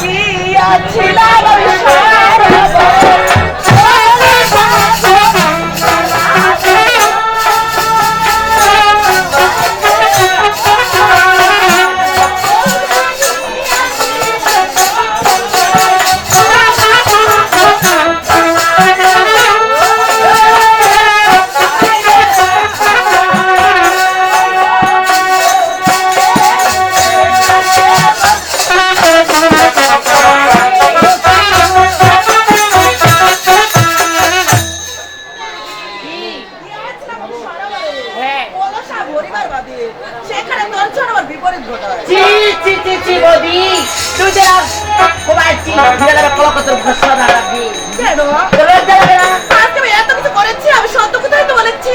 গিয়াছিলাম সারা সেখানে দর্শন আমি এত কিছু সত্য কথাই তো বলেছি।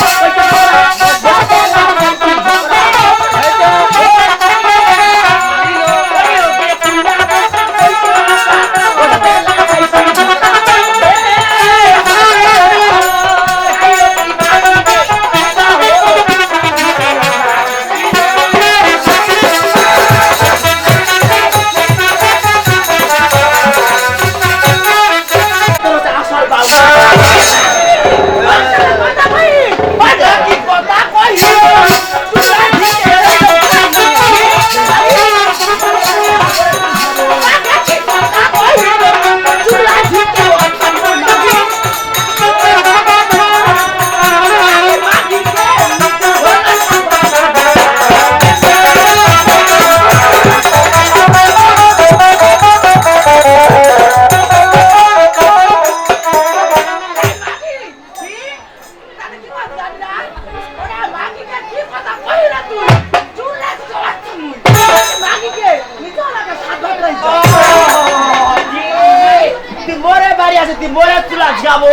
যদি মরে তুলা যাব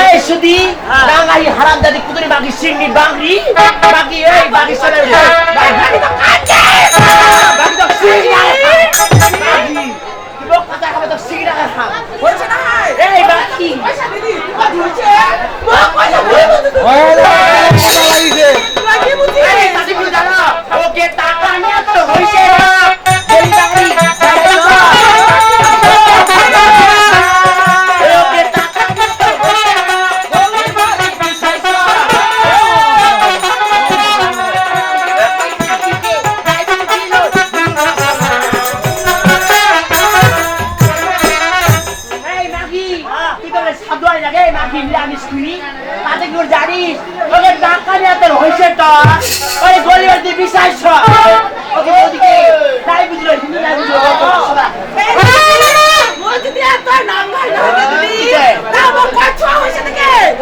এই সুদি রাঙারি হারাম দাদি কুতুরি বাকি সিন্নি বাংরি বাকি এই বাকি সবে বাকি তো বাকি তো সিন্নি বাকি লোক কথা খাবে তো সিগি রাখা খাবে বলছে না এই বাকি পয়সা দিদি কথা হচ্ছে পয়সা বলে বলতে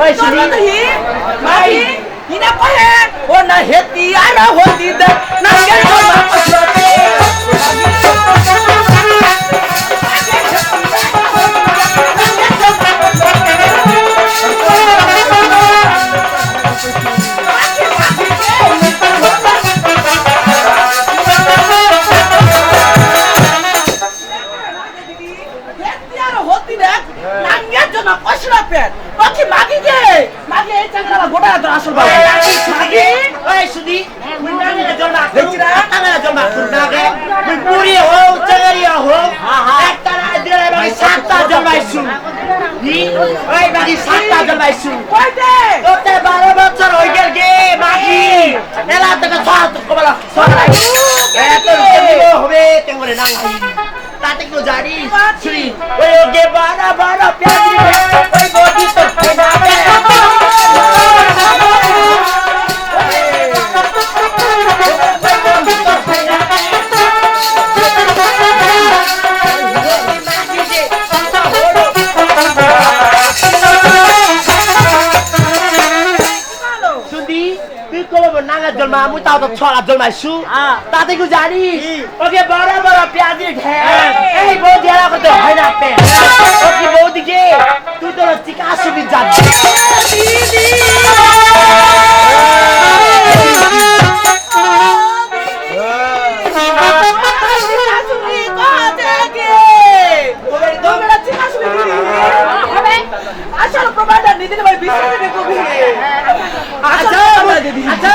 নাকি ওই তোর শুনি। মতো হি মাই তেমরে নাং তাতে কেউ জানিস? ওই ওকে বারা বারা প্যারি ওই বডি তাও তো ছড়া জন্মাইছু তাতে কেউ জানিস ওকে বড় বড় পেঁয়াজি ঢের। এই বউ দেওয়া করতে হয় না পে ওকে বৌদিকে তুই তোর চিকা সুবি যাবি। আসল প্রমাণটা নিদিন ভাই বিশ্বাস দিদি আচ্ছা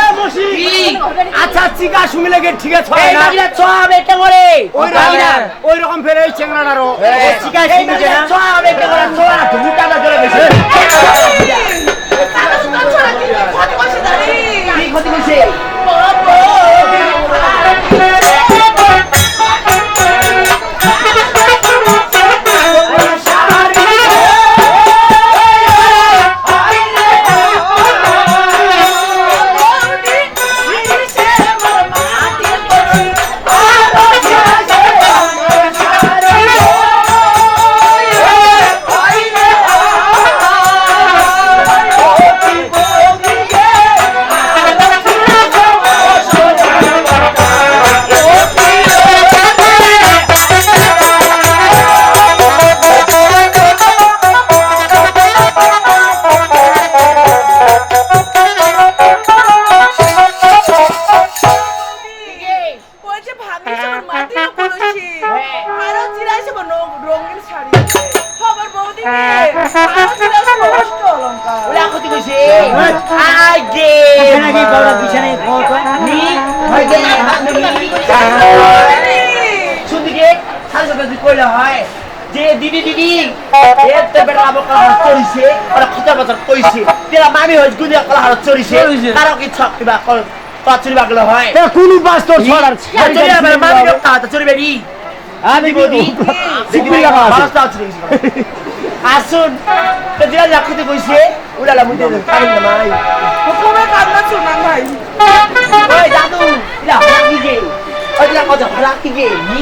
আচ্ছা চিকা শুমি লাগে ঠিক আছে এই মাগিরা সব এটা করে ওই মাগিরা ওই রকম ফেরে এই চিকা এই শুমি সব এটা করে বেশি ক্ষতি করছে রঙিন সাথে যদি কইলে হয় যে দিদি দিদি এতে বেটা আবার কলা চড়িছে ওরা খতর বছর কইছে। তেরা মামি হইছ গুদি কলা চড়িছে। চড়িছে। তারও কি ছক কিবা কল পাচুরি বাগলে হয়? কোন পাস তোর ছড়ার চড়ি আবার মামি কা তা চড়ি বেরি আমি বদি সিকুরি লাগা বাস। তাও চড়ি আসুন তো দিলা রাখতে কইছে উলালা মুদে কালি না মাই প্রথমে কান্না শুনাম ভাই। ওই দাদু ইলা গে? ওই নি?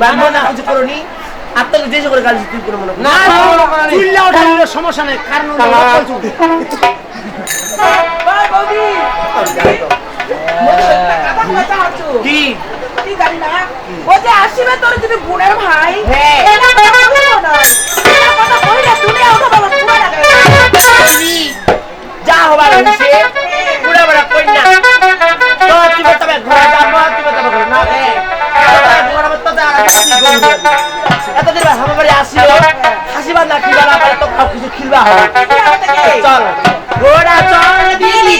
বাবা না কিছু করনি? করে গালি তুই করে মনে না চুল্লা ওঠানোর সমস্যা নেই কারণ হলো লক্ষ্য চুল। কি? ও যে আসিবে তোর যদি বোনের ভাই। হ্যাঁ। কথা বলব না। এটা কথা কইলে তুমি ওঠো বাবা পুরা যা হবার হইছে পুরা বড় এতদিন আমার বাড়ি আসিল হাসিবা না কিবা না তো সব কিছু খিলবা হবে চল। ঘোড়া চল দিলি